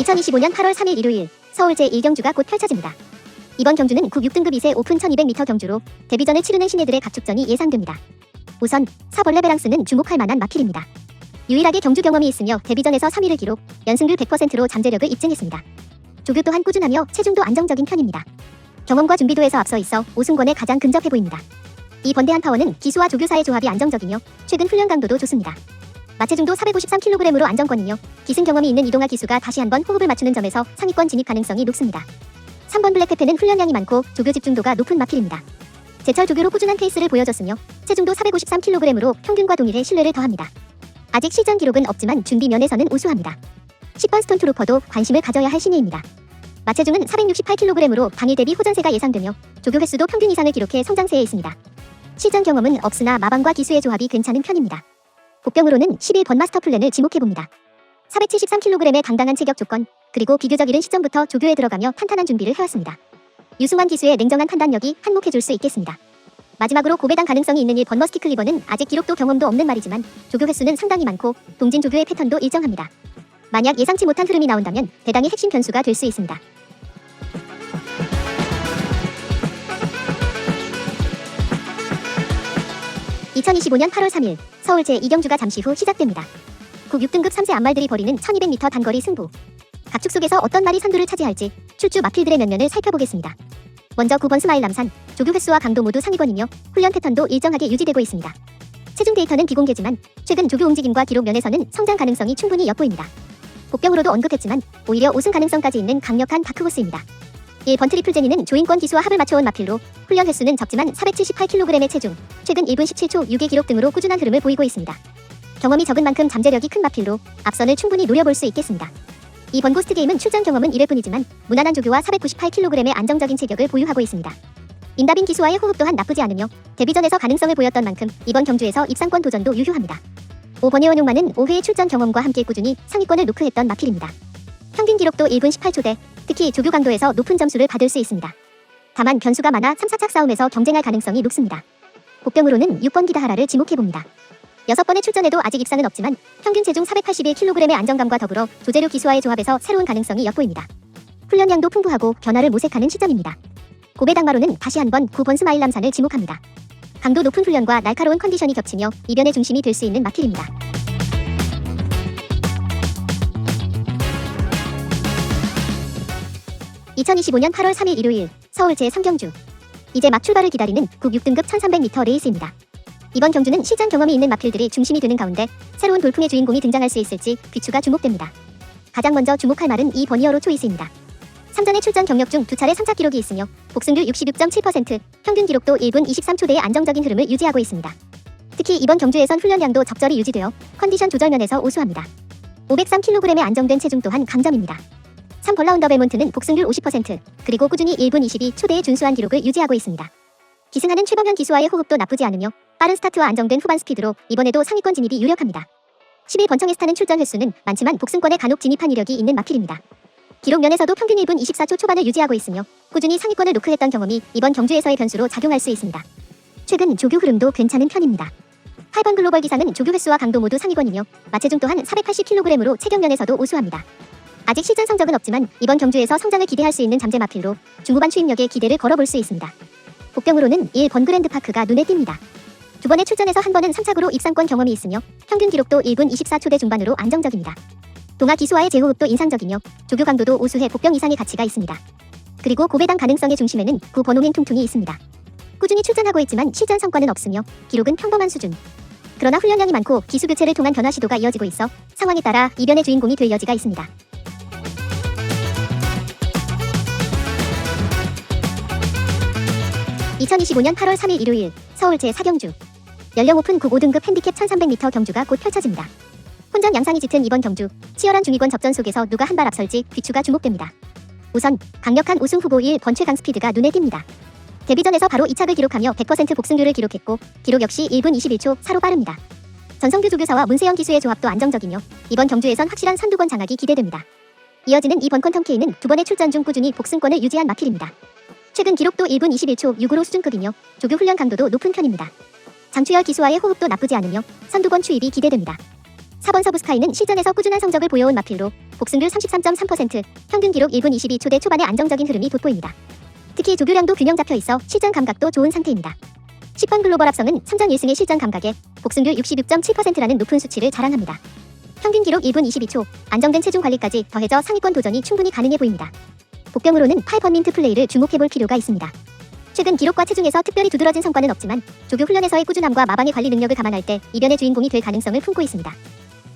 2025년 8월 3일 일요일 서울 제1경주가 곧 펼쳐집니다. 이번 경주는 국 6등급 2세 오픈 1200m 경주로 데뷔전을 치르는 신예들의 각축전이 예상됩니다. 우선 사벌레 베랑스는 주목할 만한 마필입니다. 유일하게 경주 경험이 있으며 데뷔전에서 3위를 기록, 연승률 100%로 잠재력을 입증했습니다. 조교 또한 꾸준하며 체중도 안정적인 편입니다. 경험과 준비도에서 앞서 있어 오승권에 가장 근접해 보입니다. 이 번대한 파워는 기수와 조교사의 조합이 안정적이며 최근 훈련 강도도 좋습니다. 마체중도 453kg으로 안정권이며 기승 경험이 있는 이동아 기수가 다시 한번 호흡을 맞추는 점에서 상위권 진입 가능성이 높습니다. 3번 블랙페페는 훈련량이 많고 조교 집중도가 높은 마필입니다. 제철 조교로 꾸준한 페이스를 보여줬으며 체중도 453kg으로 평균과 동일해 신뢰를 더합니다. 아직 시전 기록은 없지만 준비 면에서는 우수합니다. 10번 스톤 트루퍼도 관심을 가져야 할 신예입니다. 마체중은 468kg으로 당일 대비 호전세가 예상되며 조교 횟수도 평균 이상을 기록해 성장세에 있습니다. 시전 경험은 없으나 마방과 기수의 조합이 괜찮은 편입니다. 복병으로는 11번 마스터 플랜을 지목해봅니다. 473kg의 당당한 체격 조건, 그리고 비교적 이른 시점부터 조교에 들어가며 탄탄한 준비를 해왔습니다. 유승환 기수의 냉정한 판단력이 한몫해줄 수 있겠습니다. 마지막으로 고배당 가능성이 있는 1번 머스티 클리버는 아직 기록도 경험도 없는 말이지만 조교 횟수는 상당히 많고 동진 조교의 패턴도 일정합니다. 만약 예상치 못한 흐름이 나온다면 대당의 핵심 변수가 될 수 있습니다. (2025년 8월 3일) 서울 제2경주가 잠시 후 시작됩니다. 국 6등급 3세 안말들이 벌이는 1200m 단거리 승부. 각축 속에서 어떤 말이 선두를 차지할지 출주 마필들의 면면을 살펴보겠습니다. 먼저 9번 스마일 남산, 조교 횟수와 강도 모두 상위권이며 훈련 패턴도 일정하게 유지되고 있습니다. 체중 데이터는 비공개지만 최근 조교 움직임과 기록 면에서는 성장 가능성이 충분히 엿보입니다. 복병으로도 언급했지만 오히려 우승 가능성까지 있는 강력한 다크호스입니다. 1번 트리플 제니는 조인권 기수와 합을 맞춰온 마필로 훈련 횟수는 적지만 478kg의 체중, 최근 1분 17초 6의 기록 등으로 꾸준한 흐름을 보이고 있습니다. 경험이 적은 만큼 잠재력이 큰 마필로 앞선을 충분히 노려볼 수 있겠습니다. 이번 고스트 게임은 출전 경험은 1회 뿐이지만 무난한 조교와 498kg의 안정적인 체격을 보유하고 있습니다. 임다빈 기수와의 호흡 또한 나쁘지 않으며 데뷔전에서 가능성을 보였던 만큼 이번 경주에서 입상권 도전도 유효합니다. 5번의 원용만은 5회의 출전 경험과 함께 꾸준히 상위권을 노크했던 마필입니다. 평균 기록도 1분 18초대, 특히 조교 강도에서 높은 점수를 받을 수 있습니다. 다만 변수가 많아 3, 4착 싸움에서 경쟁할 가능성이 높습니다. 복병으로는 6번 기다하라를 지목해봅니다. 6번의 출전에도 아직 입상은 없지만 평균 체중 481kg의 안정감과 더불어 조재료 기수와의 조합에서 새로운 가능성이 엿보입니다. 훈련량도 풍부하고 변화를 모색하는 시점입니다. 고배당마로는 다시 한번 9번 스마일 남산을 지목합니다. 강도 높은 훈련과 날카로운 컨디션이 겹치며 이변의 중심이 될 수 있는 마필입니다. (2025년 8월 3일) 일요일 서울 제3경주 이제 막 출발을 기다리는 국 6등급 1300m 레이스입니다. 이번 경주는 실전 경험이 있는 마필들이 중심이 되는 가운데 새로운 돌풍의 주인공이 등장할 수 있을지 귀추가 주목됩니다. 가장 먼저 주목할 말은 이 버니어로 초이스입니다. 3전의 출전 경력 중 두 차례 상착 기록이 있으며 복승률 66.7%, 평균 기록도 1분 23초대의 안정적인 흐름을 유지하고 있습니다. 특히 이번 경주에선 훈련량도 적절히 유지되어 컨디션 조절 면에서 우수합니다. 503kg의 안정된 체중 또한 강점입니다. 3번 라운더 벨몬트는 복승률 50%, 그리고 꾸준히 1분 22 초대의 준수한 기록을 유지하고 있습니다. 기승하는 최범현 기수와의 호흡도 나쁘지 않으며 빠른 스타트와 안정된 후반 스피드로 이번에도 상위권 진입이 유력합니다. 11번청 에 스타는 출전 횟수는 많지만 복승권에 간혹 진입한 이력이 있는 마필입니다. 기록 면에서도 평균 1분 24초 초반을 유지하고 있으며 꾸준히 상위권을 노크했던 경험이 이번 경주에서의 변수로 작용할 수 있습니다. 최근 조교 흐름도 괜찮은 편입니다. 8번 글로벌 기사는 조교 횟수와 강도 모두 상위권이며 마체중 또한 480kg으로 체격 면에서도 우수합니다. 아직 시즌 성적은 없지만 이번 경주에서 성장을 기대할 수 있는 잠재 마필로 중후반 추임력에 기대를 걸어볼 수 있습니다. 복병으로는 1번 그랜드파크가 눈에 띕니다. 두 번의 출전에서 한 번은 3착으로 입상권 경험이 있으며 평균 기록도 1분 24초대 중반으로 안정적입니다. 동아 기수와의 제호흡도 인상적이며 조교 강도도 우수해 복병 이상의 가치가 있습니다. 그리고 고배당 가능성의 중심에는 구 번홍행 퉁퉁이 있습니다. 꾸준히 출전하고 있지만 실전 성과는 없으며 기록은 평범한 수준. 그러나 훈련량이 많고 기수 교체를 통한 변화 시도가 이어지고 있어 상황에 따라 이변의 주인공이 될 여지가 있습니다. (2025년 8월 3일) 일요일 서울 제4경주 연령 오픈 국 5등급 핸디캡 1300m 경주가 곧 펼쳐집니다. 혼전 양상이 짙은 이번 경주 치열한 중위권 접전 속에서 누가 한 발 앞설지 귀추가 주목됩니다. 우선 강력한 우승 후보 1 번최강 스피드가 눈에 띕니다. 데뷔전에서 바로 2착을 기록하며 100% 복승률을 기록했고 기록 역시 1분 21초 사로 빠릅니다. 전성규 조교사와 문세영 기수의 조합도 안정적이며 이번 경주에선 확실한 선두권 장악이 기대됩니다. 이어지는 2번 퀀텀 K는 두 번의 출전 중 꾸준히 복승권을 유지한 마필입니다. 최근 기록도 1분 21초 6으로 수준급이며 조교 훈련 강도도 높은 편입니다. 장추열 기수와의 호흡도 나쁘지 않으며 선두권 추입이 기대됩니다. 4번 서부스카이는 실전에서 꾸준한 성적을 보여온 마필로 복승률 33.3%, 평균 기록 1분 22초대 초반의 안정적인 흐름이 돋보입니다. 특히 조교량도 균형 잡혀 있어 실전 감각도 좋은 상태입니다. 10번 글로벌 합성은 3전 1승의 실전 감각에 복승률 66.7%라는 높은 수치를 자랑합니다. 평균 기록 1분 22초, 안정된 체중 관리까지 더해져 상위권 도전이 충분히 가능해 보입니다. 복병으로는 8번 민트 플레이를 주목해볼 필요가 있습니다. 최근 기록과 체중에서 특별히 두드러진 성과는 없지만 조교 훈련에서의 꾸준함과 마방의 관리 능력을 감안할 때 이변의 주인공이 될 가능성을 품고 있습니다.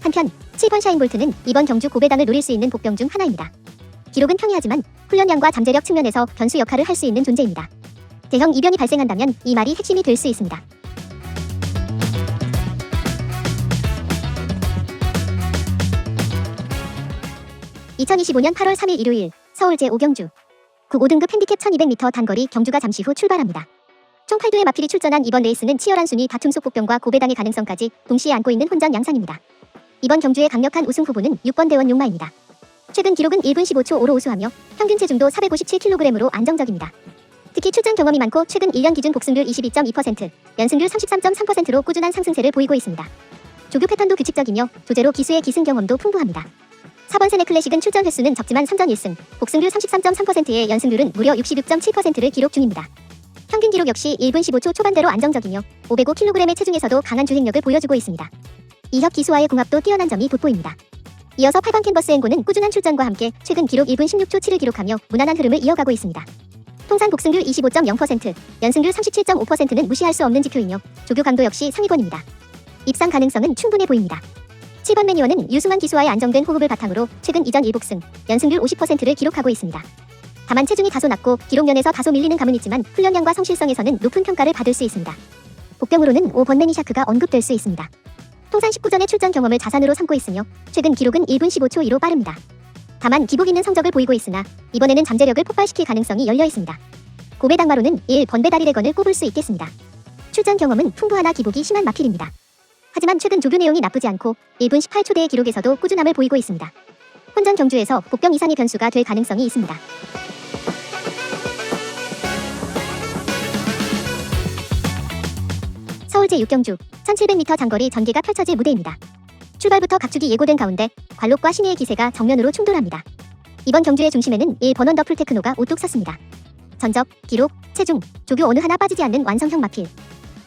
한편 7번 샤인볼트는 이번 경주 고배당을 노릴 수 있는 복병 중 하나입니다. 기록은 평이하지만 훈련량과 잠재력 측면에서 변수 역할을 할 수 있는 존재입니다. 대형 이변이 발생한다면 이 말이 핵심이 될 수 있습니다. (2025년 8월 3일) 일요일 서울 제5경주 국 5등급 핸디캡 1200m 단거리 경주가 잠시 후 출발합니다. 총 8두의 마필이 출전한 이번 레이스는 치열한 순위 다툼 속 복병과 고배당의 가능성까지 동시에 안고 있는 혼전 양상입니다. 이번 경주의 강력한 우승 후보는 6번 대원 용마입니다. 최근 기록은 1분 15초 5로 우수하며 평균 체중도 457kg으로 안정적입니다. 특히 출전 경험이 많고 최근 1년 기준 복승률 22.2%, 연승률 33.3%로 꾸준한 상승세를 보이고 있습니다. 조교 패턴도 규칙적이며 조제로 기수의 기승 경험도 풍부합니다. 4번 세네 클래식은 출전 횟수는 적지만 3전 1승, 복승률 33.3%의 연승률은 무려 66.7%를 기록 중입니다. 평균 기록 역시 1분 15초 초반대로 안정적이며 505kg의 체중에서도 강한 주행력을 보여주고 있습니다. 이혁 기수와의 궁합도 뛰어난 점이 돋보입니다. 이어서 8번 캔버스 앵고는 꾸준한 출전과 함께 최근 기록 1분 16초 7을 기록하며 무난한 흐름을 이어가고 있습니다. 통산 복승률 25.0%, 연승률 37.5%는 무시할 수 없는 지표이며 조교 강도 역시 상위권입니다. 입상 가능성은 충분해 보입니다. 7번 매니어는 유승환 기수와의 안정된 호흡을 바탕으로 최근 이전 1복승, 연승률 50%를 기록하고 있습니다. 다만 체중이 다소 낮고 기록 면에서 다소 밀리는 감은 있지만 훈련량과 성실성에서는 높은 평가를 받을 수 있습니다. 복병으로는 5번 매니샤크가 언급될 수 있습니다. 통산 19전의 출전 경험을 자산으로 삼고 있으며 최근 기록은 1분 15초 2로 빠릅니다. 다만 기복 있는 성적을 보이고 있으나 이번에는 잠재력을 폭발시킬 가능성이 열려 있습니다. 고배당마로는 1 번배다리 레건을 꼽을 수 있겠습니다. 출전 경험은 풍부하나 기복이 심한 마필입니다. 하지만 최근 조교 내용이 나쁘지 않고 1분 18초대의 기록에서도 꾸준함을 보이고 있습니다. 혼전 경주에서 복병 이상의 변수가 될 가능성이 있습니다. 서울 제 6경주 1700m 장거리 전개가 펼쳐질 무대입니다. 출발부터 각축이 예고된 가운데 관록과 신의의 기세가 정면으로 충돌합니다. 이번 경주의 중심에는 1번 원더풀 테크노가 우뚝 섰습니다. 전적, 기록, 체중, 조교 어느 하나 빠지지 않는 완성형 마필.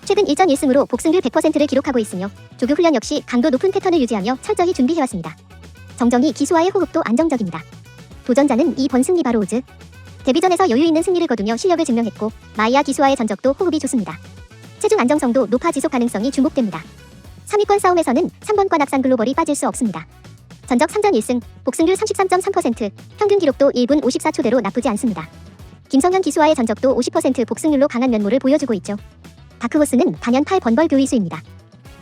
최근 1전 1승으로 복승률 100%를 기록하고 있으며 조교 훈련 역시 강도 높은 패턴을 유지하며 철저히 준비해왔습니다. 정정이 기수와의 호흡도 안정적입니다. 도전자는 2번 승리 바로 오즈. 데뷔전에서 여유 있는 승리를 거두며 실력을 증명했고 마이야 기수와의 전적도 호흡이 좋습니다. 체중 안정성도 높아 지속 가능성이 주목됩니다. 3위권 싸움에서는 3번과 낙산 글로벌이 빠질 수 없습니다. 전적 3전 1승, 복승률 33.3%, 평균 기록도 1분 54초대로 나쁘지 않습니다. 김성현 기수와의 전적도 50% 복승률로 강한 면모를 보여주고 있죠. 다크호스는 단연 8번벌 교위수입니다.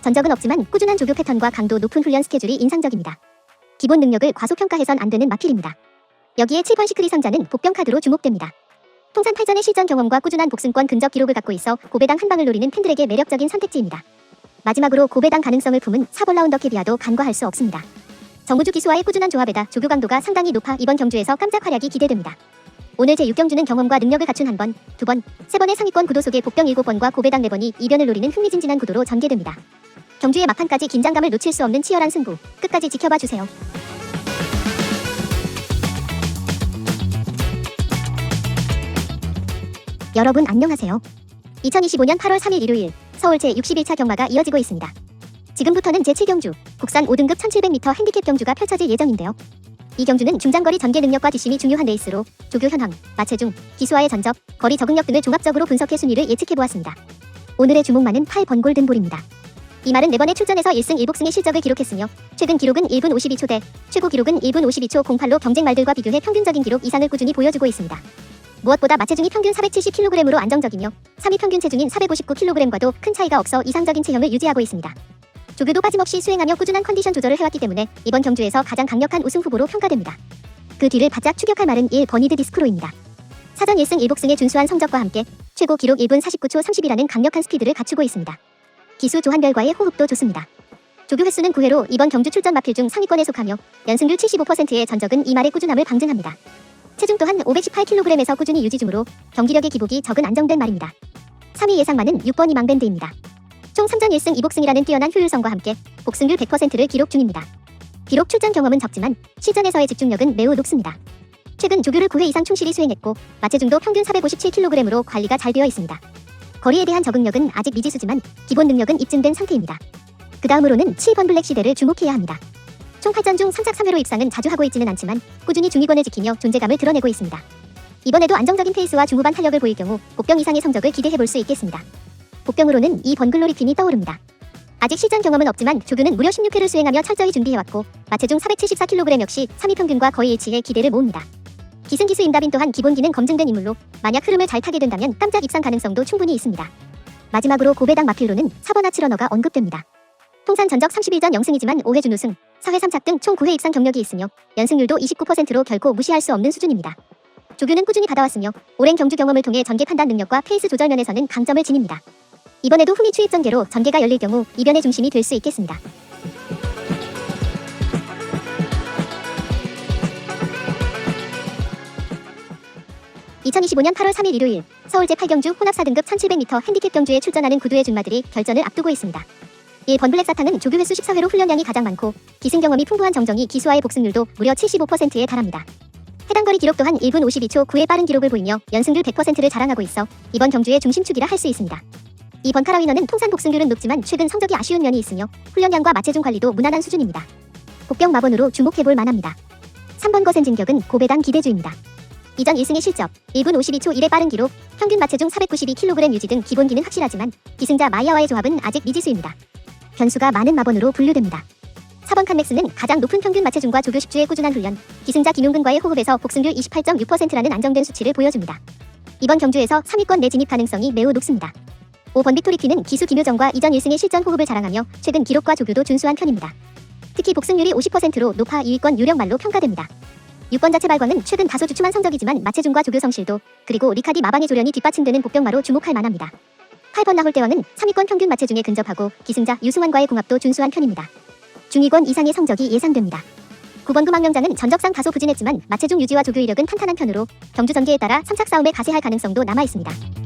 전적은 없지만 꾸준한 조교 패턴과 강도 높은 훈련 스케줄이 인상적입니다. 기본 능력을 과소평가해선 안 되는 마필입니다. 여기에 7번 시크릿 선자는 복병 카드로 주목됩니다. 통산 8전의 실전 경험과 꾸준한 복승권 근적 기록을 갖고 있어 고배당 한 방을 노리는 팬들에게 매력적인 선택지입니다. 마지막으로 고배당 가능성을 품은 4번 라운더 캐비아도 간과할 수 없습니다. 정우주 기수와의 꾸준한 조합에다 조교 강도가 상당히 높아 이번 경주에서 깜짝 활약이 기대됩니다. 오늘 제6경주는 경험과 능력을 갖춘 한 번, 두 번, 세 번의 상위권 구도 속에 복병 7번과 고배당 4번이 이변을 노리는 흥미진진한 구도로 전개됩니다. 경주의 막판까지 긴장감을 놓칠 수 없는 치열한 승부, 끝까지 지켜봐 주세요. 여러분 안녕하세요. 2025년 8월 3일 일요일 서울 제61차 경마가 이어지고 있습니다. 지금부터는 제7경주 국산 5등급 1700m 핸디캡 경주가 펼쳐질 예정인데요. 이 경주는 중장거리 전개 능력과 뒷심이 중요한 레이스로 조교 현황, 마체중, 기수와의 전적, 거리 적응력 등을 종합적으로 분석해 순위를 예측해보았습니다. 오늘의 주목만은 8번 골든볼입니다. 이 말은 4번의 출전에서 1승 1복승의 실적을 기록했으며 최근 기록은 1분 52초대, 최고 기록은 1분 52초 08로 경쟁 말들과 비교해 평균적인 기록 이상을 꾸준히 보여주고 있습니다. 무엇보다 마체중이 평균 470kg으로 안정적이며 3위 평균 체중인 459kg과도 큰 차이가 없어 이상적인 체형을 유지하고 있습니다. 조교도 빠짐없이 수행하며 꾸준한 컨디션 조절을 해왔기 때문에 이번 경주에서 가장 강력한 우승 후보로 평가됩니다. 그 뒤를 바짝 추격할 말은 1 버니드 디스크로입니다. 사전 1승 1복승의 준수한 성적과 함께 최고 기록 1분 49초 30이라는 강력한 스피드를 갖추고 있습니다. 기수 조한별과의 호흡도 좋습니다. 조교 횟수는 9회로 이번 경주 출전 마필 중 상위권에 속하며 연승률 75%의 전적은 이 말의 꾸준함을 방증합니다. 체중 또한 518kg에서 꾸준히 유지 중으로 경기력의 기복이 적은 안정된 말입니다. 3위 예상만은 6번이 망밴드입니다. 총 3전 1승 2복승이라는 뛰어난 효율성과 함께 복승률 100%를 기록 중입니다. 비록 출전 경험은 적지만 실전에서의 집중력은 매우 높습니다. 최근 조교를 9회 이상 충실히 수행했고 마체중도 평균 457kg으로 관리가 잘 되어 있습니다. 거리에 대한 적응력은 아직 미지수지만 기본 능력은 입증된 상태입니다. 그 다음으로는 7번 블랙 시대를 주목해야 합니다. 총 8전 중 3작 3회로 입상은 자주 하고 있지는 않지만 꾸준히 중위권을 지키며 존재감을 드러내고 있습니다. 이번에도 안정적인 페이스와 중후반 탄력을 보일 경우 복병 이상의 성적을 기대해 볼 수 있겠습니다. 복병으로는 이 번글로리 퀸이 떠오릅니다. 아직 실전 경험은 없지만 조교는 무려 16회를 수행하며 철저히 준비해왔고 마체중 474kg 역시 3위 평균과 거의 일치해 기대를 모읍니다. 기승기수 임다빈 또한 기본 기능 검증된 인물로 만약 흐름을 잘 타게 된다면 깜짝 입상 가능성도 충분히 있습니다. 마지막으로 고배당 마필로는 4번 아치러너가 언급됩니다. 통산 전적 31전 0승이지만 5회 준우승, 4회 3착 등총 9회 입상 경력이 있으며 연승률도 29%로 결코 무시할 수 없는 수준입니다. 조교는 꾸준히 받아왔으며 오랜 경주 경험을 통해 전개 판단 능력과 페이스 조절 면에서는 강점을 지닙니다. 이번에도 후미 추입 전개로 전개가 열릴 경우 이변의 중심이 될 수 있겠습니다. (2025년 8월 3일) 일요일 서울 제 8경주 혼합 4등급 1700m 핸디캡 경주에 출전하는 구두의 준마들이 결전을 앞두고 있습니다. 이 번블랙 사탕은 조교 횟수 14회로 훈련량이 가장 많고 기승 경험이 풍부한 정정이 기수와의 복승률도 무려 75%에 달합니다. 해당 거리 기록 또한 1분 52초 9의 빠른 기록을 보이며 연승률 100%를 자랑하고 있어 이번 경주의 중심축이라 할 수 있습니다. 이번 카라위너는 통산 복승률은 높지만 최근 성적이 아쉬운 면이 있으며 훈련량과 마체중 관리도 무난한 수준입니다. 복병 마번으로 주목해볼 만합니다. 3번 거센 진격은 고배당 기대주입니다. 이전 1승의 실적, 1분 52초 1의 빠른 기록, 평균 마체중 492kg 유지 등 기본 기는 확실하지만 기승자 마이아와의 조합은 아직 미지수입니다. 변수가 많은 마번으로 분류됩니다. 4번 칸맥스는 가장 높은 평균 마체중과 조교 10주의 꾸준한 훈련, 기승자 김용근과의 호흡에서 복승률 28.6%라는 안정된 수치를 보여줍니다. 이번 경주에서 3위권 내 진입 가능성이 매우 높습니다. 5번 빅토리퀴는 기수 김효정과 이전 1승의 실전 호흡을 자랑하며 최근 기록과 조교도 준수한 편입니다. 특히 복승률이 50%로 높아 2위권 유력 말로 평가됩니다. 6번 자체 발광은 최근 다소 주춤한 성적이지만 마체중과 조교 성실도 그리고 리카디 마방의 조련이 뒷받침되는 복병마로 주목할 만합니다. 8번 나홀대왕은 3위권 평균 마체중에 근접하고 기승자 유승환과의 궁합도 준수한 편입니다. 중위권 이상의 성적이 예상됩니다. 9번 금왕령장은 전적상 다소 부진했지만 마체중 유지와 조교 이력은 탄탄한 편으로 경주 전개에 따라 3착 싸움에 가세할 가능성도 남아 있습니다.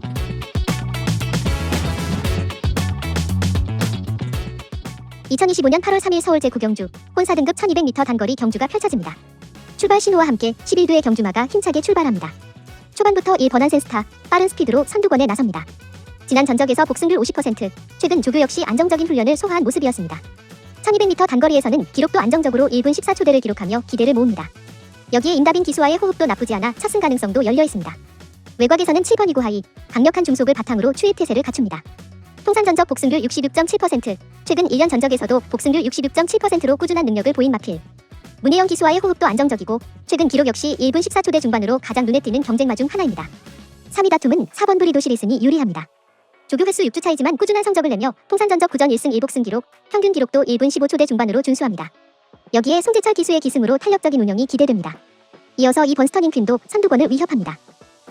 (2025년 8월 3일) 서울 제9경주 혼 4등급 1200m 단거리 경주가 펼쳐집니다. 출발 신호와 함께 11두의 경주마가 힘차게 출발합니다. 초반부터 1번한 센스타 빠른 스피드로 선두권에 나섭니다. 지난 전적에서 복승률 50%, 최근 조교 역시 안정적인 훈련을 소화한 모습이었습니다. 1200m 단거리에서는 기록도 안정적으로 1분 14초대를 기록하며 기대를 모읍니다. 여기에 임다빈 기수와의 호흡도 나쁘지 않아 첫승 가능성도 열려 있습니다. 외곽에서는 7번 이구 하이, 강력한 중속을 바탕으로 추입 태세를 갖춥니다. 통산 전적 복승률 66.7%, 최근 1년 전적에서도 복승률 66.7%로 꾸준한 능력을 보인 마필. 문혜영 기수와의 호흡도 안정적이고 최근 기록 역시 1분 14초대 중반으로 가장 눈에 띄는 경쟁마 중 하나입니다. 3위 다툼은 4번 브리도 시리슨이 유리합니다. 조교 횟수 6주 차이지만 꾸준한 성적을 내며 통산 전적 9전 1승 1복승 기록, 평균 기록도 1분 15초대 중반으로 준수합니다. 여기에 송재철 기수의 기승으로 탄력적인 운영이 기대됩니다. 이어서 이 번 스터닝 퀸도 선두권을 위협합니다.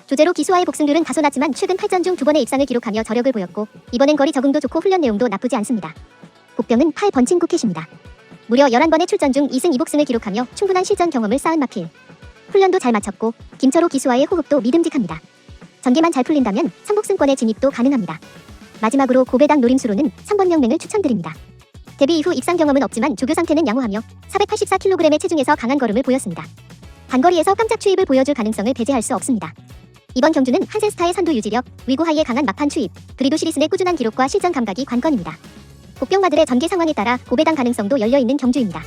조제로 기수와의 복승률은 다소 낮지만 최근 8전 중 2번의 입상을 기록하며 저력을 보였고 이번엔 거리 적응도 좋고 훈련 내용도 나쁘지 않습니다. 복병은 8번 친구켓입니다. 무려 11번의 출전 중 2승 2복승을 기록하며 충분한 실전 경험을 쌓은 마필. 훈련도 잘 마쳤고 김철호 기수와의 호흡도 믿음직합니다. 전개만 잘 풀린다면 3복승권의 진입도 가능합니다. 마지막으로 고배당 노림수로는 3번 명맹을 추천드립니다. 데뷔 이후 입상 경험은 없지만 조교 상태는 양호하며 484kg의 체중에서 강한 걸음을 보였습니다. 단거리에서 깜짝 추입을 보여줄 가능성을 배제할 수 없습니다. 이번 경주는 한센스타의 선두 유지력, 위고 하이의 강한 막판 추입, 그리고 시리슨의 꾸준한 기록과 실전 감각이 관건입니다. 복병마들의 전개 상황에 따라 고배당 가능성도 열려있는 경주입니다.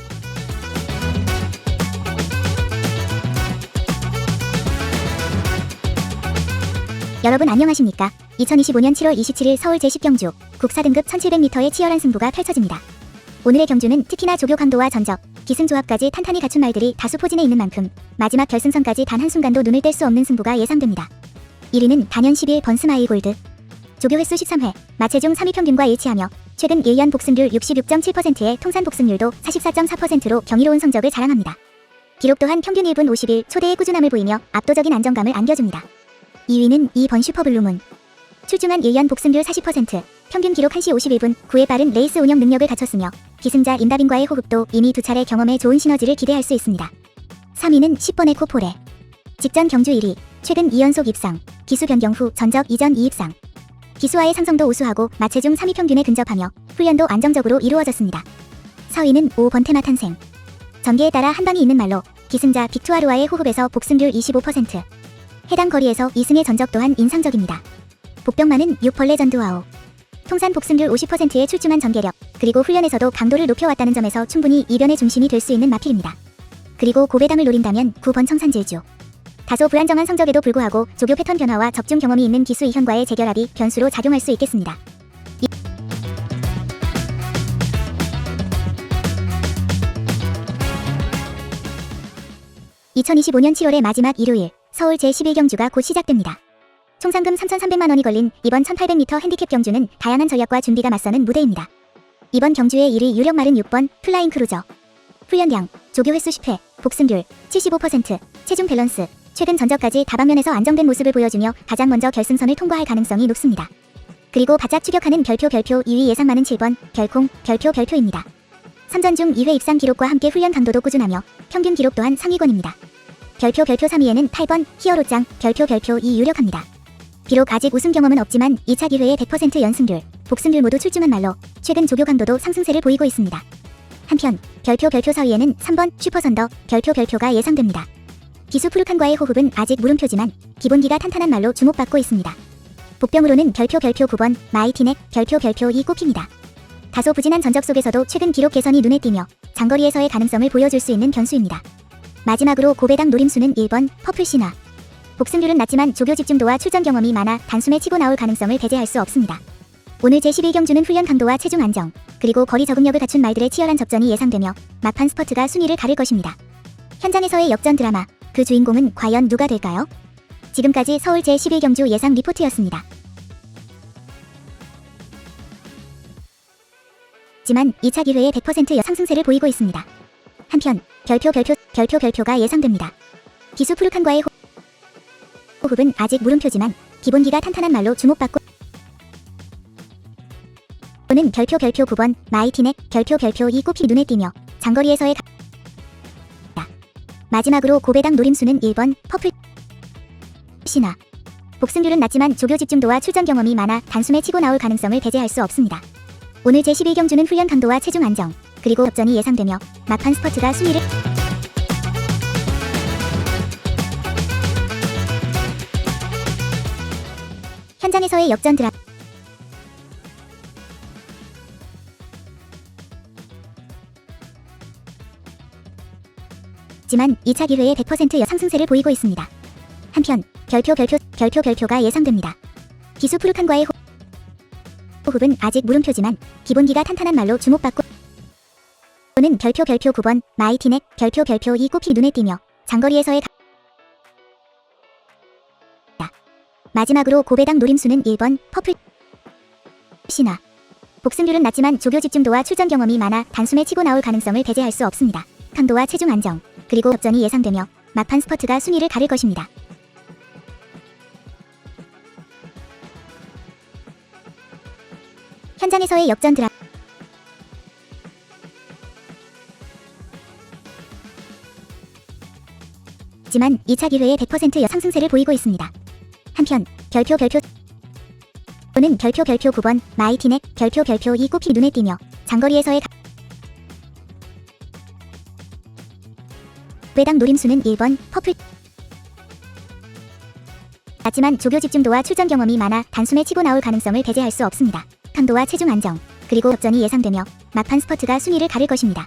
여러분 안녕하십니까? 2025년 7월 27일 서울 제10경주 국사 등급 1700m의 치열한 승부가 펼쳐집니다. 오늘의 경주는 특히나 조교 강도와 전적, 기승 조합까지 탄탄히 갖춘 말들이 다수 포진해 있는 만큼 마지막 결승선까지 단 한순간도 눈을 뗄 수 없는 승부가 예상됩니다. 1위는 단연 11 번스마일 골드. 조교 횟수 13회, 마체중 3위 평균과 일치하며 최근 1년 복승률 66.7%의 통산 복승률도 44.4%로 경이로운 성적을 자랑합니다. 기록 또한 평균 1분 51 초대의 꾸준함을 보이며 압도적인 안정감을 안겨줍니다. 2위는 2번 슈퍼블루문. 출중한 1년 복승률 40%, 평균 기록 1시 51분 9의 빠른 레이스 운영 능력을 갖췄으며 기승자 임다빈과의 호흡도 이미 두 차례 경험에 좋은 시너지를 기대할 수 있습니다. 3위는 10번의 코포레. 직전 경주 1위, 최근 2연속 입상, 기수 변경 후 전적 이전 2입상. 기수와의 상성도 우수하고 마체중 3위 평균에 근접하며 훈련도 안정적으로 이루어졌습니다. 4위는 5번 테마 탄생. 전개에 따라 한 방이 있는 말로 기승자 빅투아루와의 호흡에서 복승률 25%. 해당 거리에서 2승의 전적 또한 인상적입니다. 복병만은 6벌레 전두와오. 통산 복승률 50%의 출중한 전개력, 그리고 훈련에서도 강도를 높여왔다는 점에서 충분히 이변의 중심이 될 수 있는 마필입니다. 그리고 고배당을 노린다면 9번 청산질주. 다소 불안정한 성적에도 불구하고 조교 패턴 변화와 적중 경험이 있는 기수 이현과의 재결합이 변수로 작용할 수 있겠습니다. 이- 2025년 7월의 마지막 일요일 서울 제11경주가 곧 시작됩니다. 총 상금 3,300만 원이 걸린 이번 1,800m 핸디캡 경주는 다양한 전략과 준비가 맞서는 무대입니다. 이번 경주의 1위 유력 말은 6번 플라잉 크루저. 훈련량, 조교 횟수 10회, 복승률 75%, 체중 밸런스, 최근 전적까지 다방면에서 안정된 모습을 보여주며 가장 먼저 결승선을 통과할 가능성이 높습니다. 그리고 바짝 추격하는 별표 별표 2위 예상 많은 7번 별콩 별표 별표입니다. 3전 중 2회 입상 기록과 함께 훈련 강도도 꾸준하며 평균 기록 또한 상위권입니다. 별표 별표 3위에는 8번 히어로짱 별표 별표 2 유력합니다. 비록 아직 우승 경험은 없지만 2차 기회에 100% 연승률, 복승률 모두 출중한 말로 최근 조교 강도도 상승세를 보이고 있습니다. 한편 별표 별표 4위에는 3번 슈퍼선더 별표 별표가 예상됩니다. 기수 푸르칸과의 호흡은 아직 물음표지만 기본기가 탄탄한 말로 주목받고 있습니다. 복병으로는 별표 별표 9번 마이티넥 별표 별표 2 꼽힙니다. 다소 부진한 전적 속에서도 최근 기록 개선이 눈에 띄며 장거리에서의 가능성을 보여줄 수 있는 변수입니다. 마지막으로 고배당 노림수는 1번 퍼플신화. 복승률은 낮지만 조교 집중도와 출전 경험이 많아 단숨에 치고 나올 가능성을 배제할 수 없습니다. 오늘 제11경주는 훈련 강도와 체중 안정, 그리고 거리 적응력을 갖춘 말들의 치열한 접전이 예상되며 막판 스퍼트가 순위를 가를 것입니다. 현장에서의 역전 드라마, 그 주인공은 과연 누가 될까요? 지금까지 서울 제11경주 예상 리포트였습니다. 지만 2차 기회에 100% 상승세를 보이고 있습니다. 한편 별표 별표 별표 별표가 예상됩니다. 기수 푸르칸과의 호- 호흡은 아직 물음표지만 기본기가 탄탄한 말로 주목받고 는 별표 별표 9번 마이티넥 별표 별표 2 꼽히 눈에 띄며 장거리에서의 가... 마지막으로 고배당 노림수는 1번 퍼플 신화 복승률은 낮지만 조교 집중도와 출전 경험이 많아 단숨에 치고 나올 가능성을 배제할 수 없습니다. 오늘 제11경주는 훈련 강도와 체중 안정, 그리고 접전이 예상되며 막판 스퍼트가 순위를 현장에서의 역전 드라 지만 2차 기회에 100% 상승세를 보이고 있습니다. 한편 별표 별표 별표 별표가 예상됩니다. 기수 푸르칸과의 호- 호흡은 아직 물음표지만 기본기가 탄탄한 말로 주목받고 는 별표 별표 9번 마이티넥 별표 별표 2 꼽히 눈에 띄며 장거리에서의 마지막으로 고배당 노림수는 1번 퍼플 신화 복승률은 낮지만 조교 집중도와 출전 경험이 많아 단숨에 치고 나올 가능성을 배제할 수 없습니다. 강도와 체중 안정 그리고 접전이 예상되며 막판 스퍼트가 순위를 가를 것입니다. 현장에서의 역전 드라 지만 2차 기회에 100% 상승세를 보이고 있습니다. 한편 별표 별표 는 별표 별표 9번 마이티넥 별표 별표 2 꼽히 눈에 띄며 장거리에서의 가... 배당 노림수는 1번 퍼플 하지만 조교 집중도와 출전 경험이 많아 단숨에 치고 나올 가능성을 배제할 수 없습니다. 강도와 체중 안정, 그리고 접전이 예상되며 막판 스퍼트가 순위를 가를 것입니다.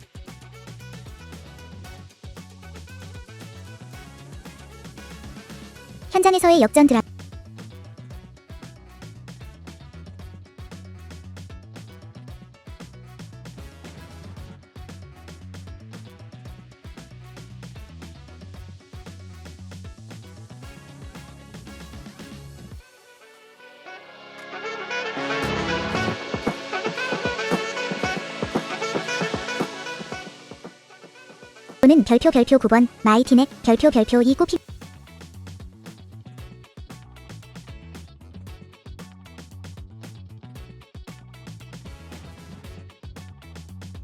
현장에서의 역전 드라 는 별표 별표 9번 마이티넥 별표 별표 2 꼽히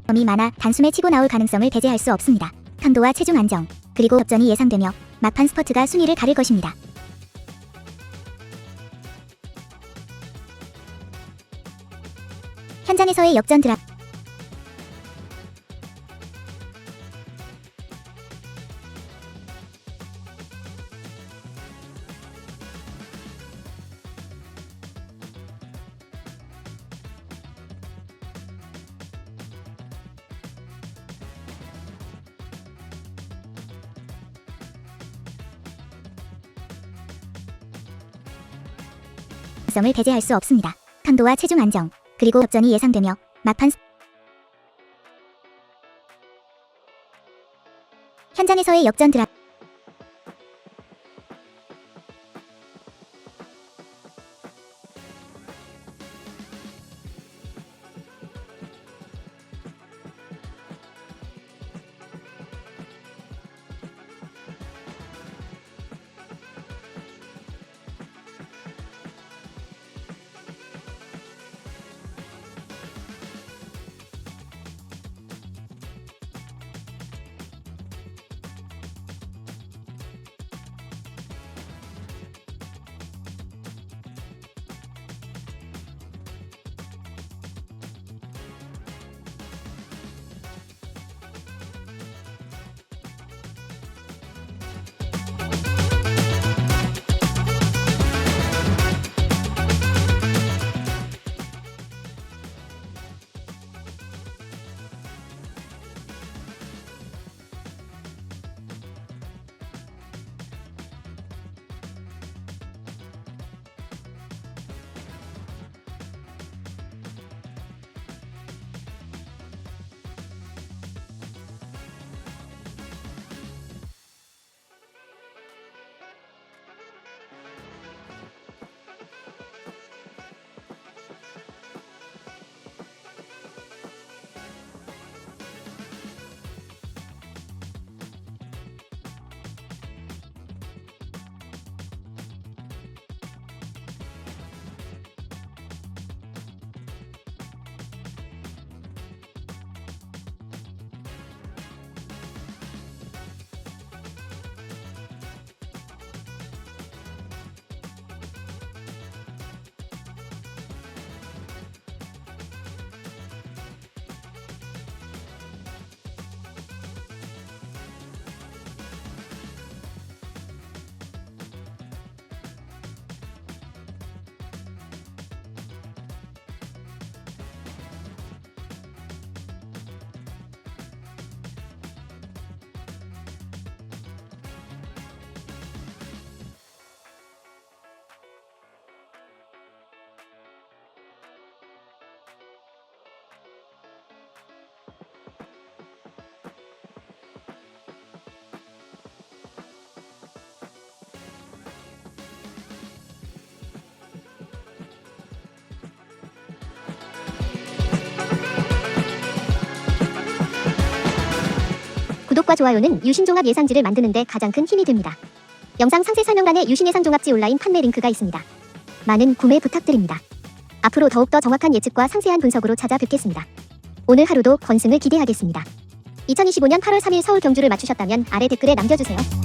점이 많아 단숨에 치고 나올 가능성을 배제할 수 없습니다. 강도와 체중 안정, 그리고 접전이 예상되며 막판 스퍼트가 순위를 가를 것입니다. 현장에서의 역전 드랍. 성을 배제할 수 없습니다. 강도와 체중 안정, 그리고 접전이 예상되며 막판 스- 현장에서의 역전 드랍. 구독과 좋아요는 유신 종합 예상지를 만드는 데 가장 큰 힘이 됩니다. 영상 상세 설명란에 유신 예상 종합지 온라인 판매 링크가 있습니다. 많은 구매 부탁드립니다. 앞으로 더욱더 정확한 예측과 상세한 분석으로 찾아뵙겠습니다. 오늘 하루도 건승을 기대하겠습니다. 2025년 8월 3일 서울 경주를 맞추셨다면 아래 댓글에 남겨주세요.